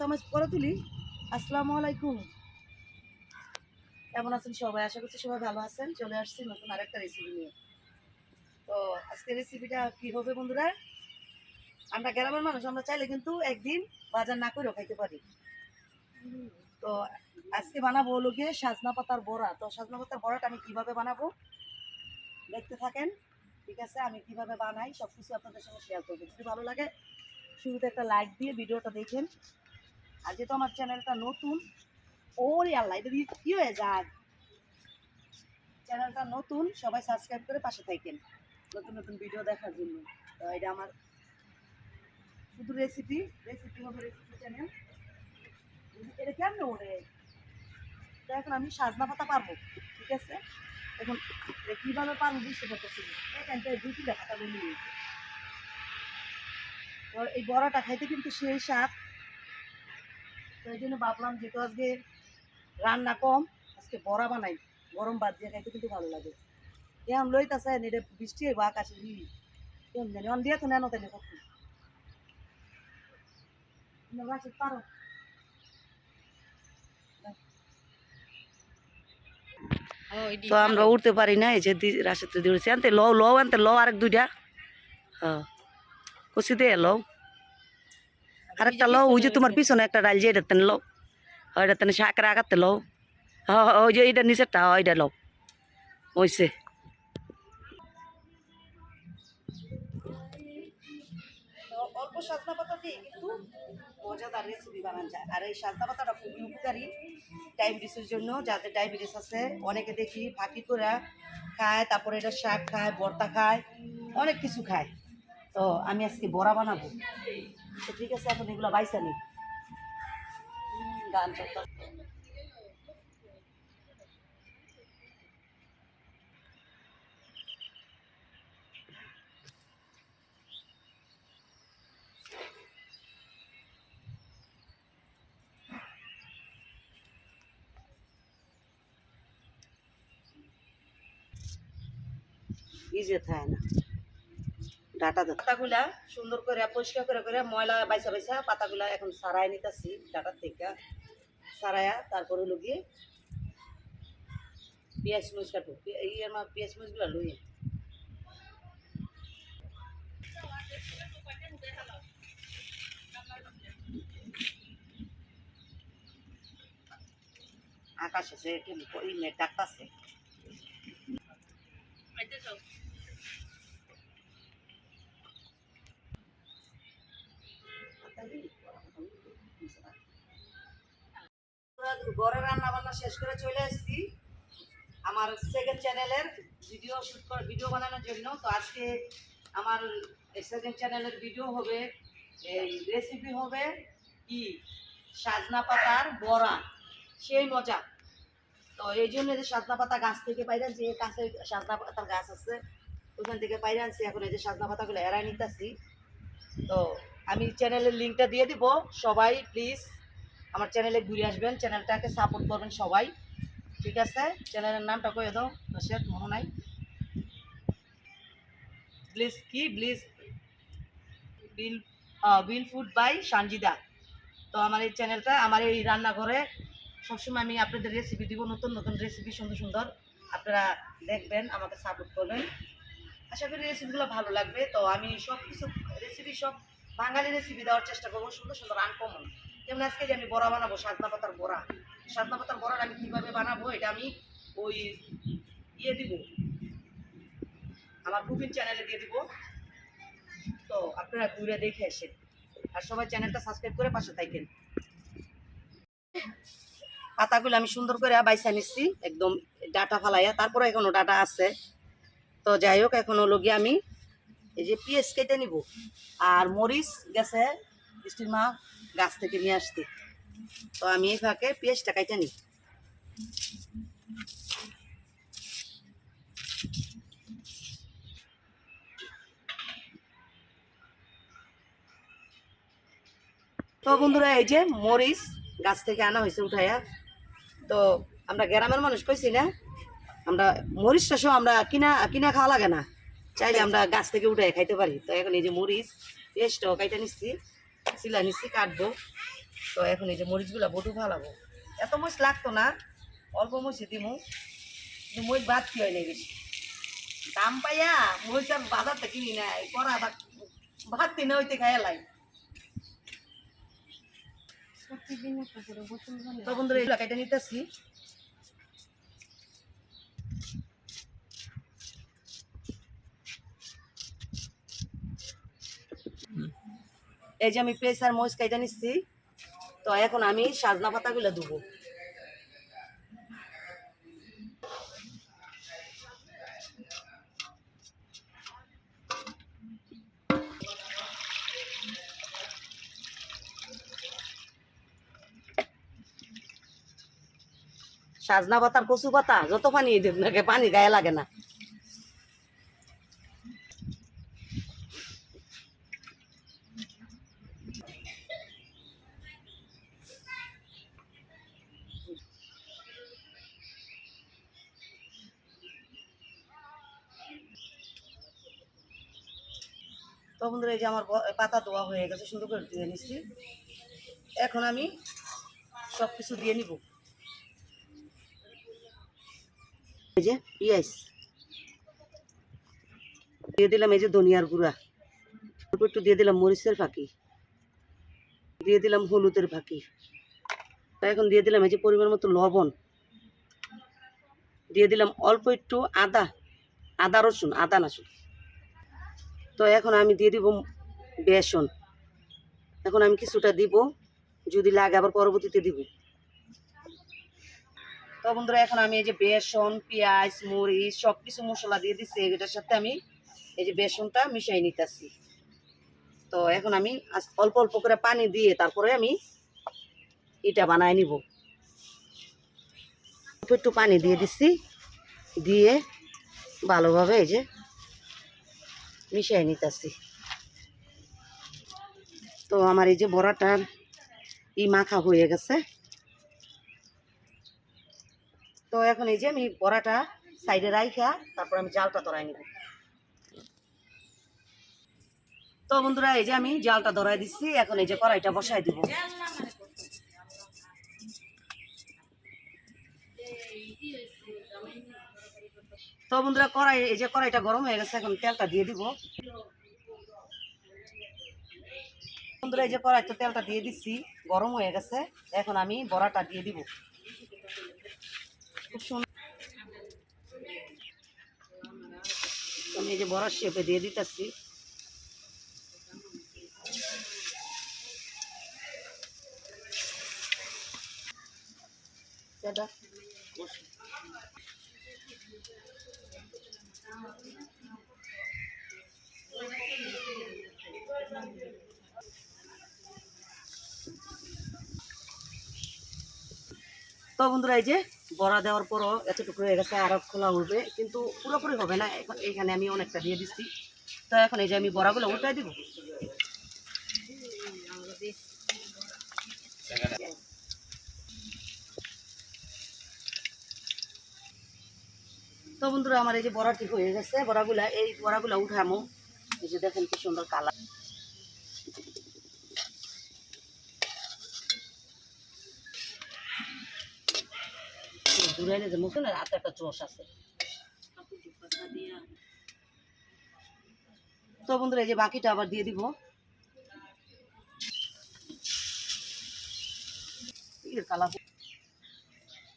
চামচ পরে তুলি। আসসালামু আলাইকুম। কেমন আছেন সবাই? আশা করছি সবাই ভালো আছেন। চলে আসছি নতুন আরেকটা রেসিপি নিয়ে। তো আজকে রেসিপিটা কি হবে বন্ধুরা? আমরা গ্রামের মানুষ, আমরা চাইলে কিন্তু একদিন বাজার না করেও খাইতে পারি। তো আজকে বানাবো হলো গিয়ে সাজনা পাতার বড়া। তো সাজনা পাতার বড়াটা আমি কীভাবে বানাবো? দেখতে থাকেন। ঠিক আছে, আমি কীভাবে বানাই সব কিছু আপনাদের সঙ্গে শেয়ার করব। যদি ভালো লাগে, শুরুতে একটা লাইক দিয়ে ভিডিওটা দেখেন। আর যেহেতু আমার চ্যানেলটা নতুন, ওরে আল্লাহ, এটা দিয়ে কী হয়ে যায়? চ্যানেলটা নতুন, সবাই সাবস্ক্রাইব করে পাশে থাকেন নতুন নতুন ভিডিও দেখার জন্য। তো এটা আমার শুধু রেসিপি রেসিপি হবে রেসিপি চ্যানেল এটা কেমন ওরে তো এখন আমি সাজনা পাতা পারব, ঠিক আছে? এখন কীভাবে পারব বুঝতে পারতেছি না। এখান থেকে দুটি দেখাটা বলি। তো এই বড়াটা খাইতে কিন্তু সেই স্বাদ। তো এই জন্য ভাবলাম যেহেতু আজকে রান্না কম, আজকে বড়া বানাই, গরম ভাত দিয়ে খাইতে কিন্তু ভালো লাগে। কেমন লইতাছে এটা বৃষ্টি হইব, আকাশে ই কেমন জানি, অন দিয়ে তো নেন তাইলে কখন। পারো। তো আমরা উঠতে পারি না, এই যে রাশিদ দিয়েছি আনতে লও লও, আনতে লও, আরেক দুইটা। হ্যাঁ। কষি দে, লও। আরেকটা লও ওই যে তোমার পিছনে একটা ডাল যে এটা তেন লও। ওইটা তেন শাকের আগাতে লও। ওই যে এইটা নিচেরটা ওইটা লও। ওইসে। অল্প সাজনা পাতা দিয়ে কিন্তু মজাদার রেসিপি বানানো যায়। আর এই সাজনা পাতাটা খুবই উপকারী ডায়াবেটিসের জন্য। যাদের ডায়াবেটিস আছে অনেকে দেখি ফাঁকি করে খায় তারপরে এটা শাক খায় ভর্তা খায় অনেক কিছু খায়। তো আমি আজকে বড়া বানাবো। তো ঠিক আছে এখন এগুলো বাইসা নি গান চলতে ইজে থাকে না ডাটা পাতাগুলা সুন্দর করে, পরিষ্কার করে করে ময়লা বাইসা বাইসা পাতাগুলা এখন সারাই নিতেছি, ডাটার থেকে। সারায়া তারপরে হলো গিয়ে পেঁয়াজ মরিচ কাটবো। এই আমার পেঁয়াজ মরিচগুলো লইয়ে আকাশ আছে কেমন ওই ঘরে রান্না বান্না শেষ করে চলে এসেছি। আমার সেকেন্ড চ্যানেলের ভিডিও শুট করে ভিডিও বানানোর জন্য। তো আজকে আমার সেকেন্ড চ্যানেলের ভিডিও হবে, এই রেসিপি হবে কি? সাজনা পাতার বড়া। সেই মজা। তো এই জন্য যে সাজনা পাতা গাছ থেকে পাইরা যে কাছে সাজনা পাতার গাছ আছে, ওখান থেকে পাইরা আনছি। এখন এই যে সাজনা পাতাগুলো এড়াই নিতেছি। তো আমি চ্যানেলের লিঙ্কটা দিয়ে দিব। সবাই প্লিজ আমার চ্যানেলে ঘুরে আসবেন, চ্যানেলটাকে সাপোর্ট করবেন সবাই। ঠিক আছে? চ্যানেলের নামটা কয়ে দাও, রশেদ মনে নাই ব্লিজ কি ব্লিজ বিল বিল ফুড বাই সঞ্জিদা তো আমার এই চ্যানেলটা, আমার এই রান্নাঘরে সবসময় আমি আপনাদের রেসিপি দিব, নতুন নতুন রেসিপি সুন্দর সুন্দর। আপনারা দেখবেন, আমাকে সাপোর্ট করবেন। আশা করি রেসিপিগুলো ভালো লাগবে। তো আমি সব কিছু রেসিপি সব বাঙালি রেসিপি দেওয়ার চেষ্টা করব, সুন্দর সুন্দর আনকমন যেমন আজকে যে আমি বড়া বানাবো সাজনা পাতার বড়া। সাজনা পাতার বড়াটা আমি কীভাবে বানাবো, এটা আমি ওই ইয়ে দিব। আমার কুকিং চ্যানেলে দিয়ে দিব। তো আপনারা ঘুরে দেখে আসেন। আর সবাই চ্যানেলটা সাবস্ক্রাইব করে পাশে থাকেন। পাতাগুলো আমি সুন্দর করে বাইসা নিচ্ছি, একদম ডাটা ফালাইয়া। তারপরে এখনও ডাটা আছে। তো যাই হোক, এখন হলো গিয়ে আমি এই যে পেঁয়াজ কেটে নিব। আর মরিচ গেছে মা গাছ থেকে নিয়ে আসতে। তো আমি এই ফাঁকে পেঁয়াজটা কেটে নিই। তো বন্ধুরা, এই যে মরিচ গাছ থেকে আনা হয়েছে উঠাইয়া। তো আমরা গ্রামের মানুষ কইছি না, আমরা মরিচটা সব আমরা কিনা কিনা খাওয়া লাগে না। চাইলে আমরা গাছ থেকে উঠে খাইতে পারি। তো এখন এই যে মরিচ পেস্টটাও কাইটা নিচ্ছি সিলাই নিচ্ছি কাটবো। তো এখন এই যে মরিচগুলো বটু ফালাবো। এত মরিচ লাগতো না অল্প মরিচই দিমু। কিন্তু মরিচ বাদ কি হয় না বেশি। দাম পাইয়া মরিচ আর বাজারটা কিনি না করা ভাত ভাত দিনে হইতে খাই লাই। প্রতিদিন একটা করে তো বন্ধুরা এগুলো কেটে নিতেছি। এই যে আমি প্রেসার মরিচ কেটে নিচ্ছি, তো এখন আমি সাজনা পাতাগুলো দেবো সাজনা পাতার কচু পাতা, যত পানি দেব নাকি পানি গায়ে লাগে না। বন্ধুরা, এই যে আমার পাতা ধোয়া হয়ে গেছে, সুন্দর করে ধুয়ে নিচ্ছি। এখন আমি সব কিছু দিয়ে নিব। এই যে, পিঁয়াজ। দিয়ে দিলাম এই যে ধনিয়ার গুঁড়া। অল্প একটু দিয়ে দিলাম মরিচের ফাঁকি। দিয়ে দিলাম হলুদের ফাঁকি। তা এখন দিয়ে দিলাম এই যে পরিমাণ মতো লবণ। দিয়ে দিলাম অল্প একটু আদা আদা রসুন, আদা নাসুন তো এখন আমি দিয়ে দিব বেসন। এখন আমি কিছুটা দিব, যদি লাগে আবার পরবর্তীতে দিব। তো বন্ধুরা, এখন আমি এই যে বেসন, পেঁয়াজ, মরিচ সব কিছু মশলা দিয়ে দিচ্ছি এটার সাথে আমি এই যে বেসনটা মিশাই নিতেছি। তো এখন আমি অল্প অল্প করে পানি দিয়ে তারপরে আমি এটা বানায় নিব। একটু পানি দিয়ে দিচ্ছি দিয়ে ভালোভাবে এই যে মিশাই নিতেছি। তো আমার এই যে বড়াটার ই মাখা হয়ে গেছে। তো এখন এই যে আমি বড়াটা সাইডে রাইখা, তারপর আমি জালটা ধরাই নিব। তো বন্ধুরা, এই যে আমি জালটা ধরাই দিচ্ছি, এখন এই যে কড়াইটা বসাই দিব। তো বন্ধুরা কড়াই, এই যে কড়াইটা গরম হয়ে গেছে, এখন তেলটা দিয়ে দিব। বন্ধুরা, এই যে কড়াইতে তেলটা দিয়ে দিচ্ছি, গরম হয়ে গেছে, এখন আমি বড়াটা দিয়ে দিব। খুব আমি এই যে বড়ার শেপে দিয়ে দিতেছি। দাদা। তো বন্ধুরা, এই যে বড়া দেওয়ার পরও এতটুকু হয়ে গেছে আর খোলা উঠবে কিন্তু পুরোপুরি হবে না। এখন এইখানে আমি অনেকটা দিয়ে দিচ্ছি। তো এখন এই যে আমি বড়াগুলো উল্টাই দিব। তো বন্ধুরা, আমার এই যে বড়া ঠিক হয়ে গেছে। বড়াগুলা, এই বড়াগুলা উঠামো। এই যে দেখেন কি সুন্দর কালার। যে মুখে না, হাতে একটা চোষ আছে। তো বন্ধুরা, এই যে বাকিটা আবার দিয়ে দিব। কালার।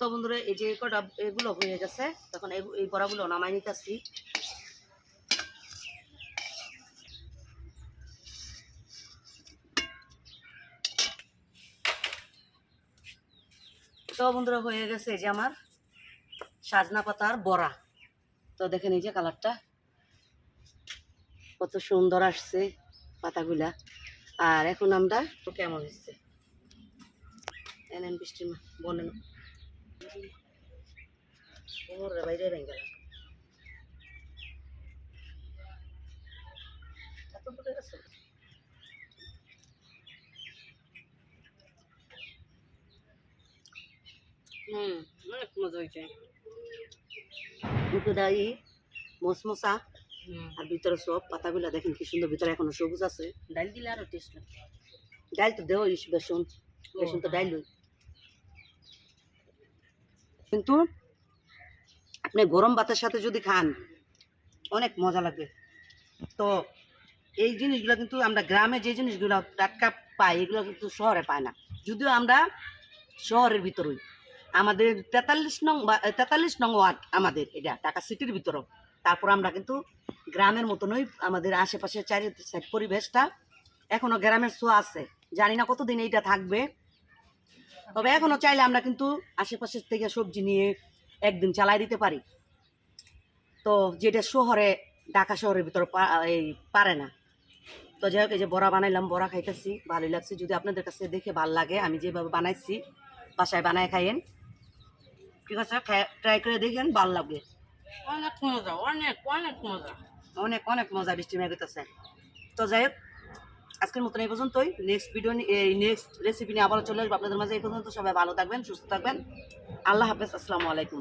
তো বন্ধুরা এই যে কটা এগুলো হয়ে গেছে তখন এই- বড়াগুলো নামাই নিতেছি। তো বন্ধুরা হয়ে গেছে এই যে আমার সাজনা পাতার বড়া। তো দেখেন এই যে কালারটা কত সুন্দর আসছে পাতাগুলা। আর এখন আমরা তো কেমন হচ্ছে এনেন বৃষ্টির মা বলেন। কোমরের বাইরে ভেঙে গেল এত ফুটে গেছে হুম অনেক মজা হয়েছে দাই আর ভিতরে সব পাতাগুলা দেখেন কি সুন্দর ভিতরে এখনও সবুজ আছে ডাল দিলে আরও টেস্ট ডাইল তো দেও ইস বেসন বেসন তো ডাইল কিন্তু আপনি গরম ভাতের সাথে যদি খান, অনেক মজা লাগবে তো এই জিনিসগুলো কিন্তু আমরা গ্রামে যে জিনিসগুলো টাটকা পাই, এগুলো কিন্তু শহরে পাই না। যদিও আমরা শহরের ভিতরেই। আমাদের তেতাল্লিশ নং বা- তেতাল্লিশ নং ওয়ার্ড আমাদের এটা, ঢাকা সিটির ভিতরেও। তারপর আমরা কিন্তু গ্রামের মতনই আমাদের আশেপাশে চারি পরিবেশটা এখনও গ্রামের ছোঁয়া আছে। জানি না কতদিন এইটা থাকবে। তবে এখনও চাইলে আমরা কিন্তু আশেপাশের থেকে সবজি নিয়ে একদিন চালাই দিতে পারি। তো যেটা শহরে ঢাকা শহরের ভিতরে এই পারে না। তো যাই হোক এই যে বড়া বানাইলাম বড়া খাইতেছি ভালোই লাগছে। যদি আপনাদের কাছে দেখে ভালো লাগে আমি যেভাবে বানাইছি বাসায় বানায় খাইয়েন। ঠিক আছে ট্রাই করে দেখেন ভালো লাগবে অনেক মজা অনেক অনেক মজা। অনেক অনেক মজা বৃষ্টি মেঘেতেছে তো যাই হোক আজকের মতন এই পর্যন্তই। নেক্সট ভিডিও এই নেক্সট রেসিপি নিয়ে আবারও চলে আসব আপনাদের মাঝে। এই পর্যন্ত সবাই ভালো থাকবেন, সুস্থ থাকবেন। আল্লাহ হাফেজ, আসসালামু আলাইকুম।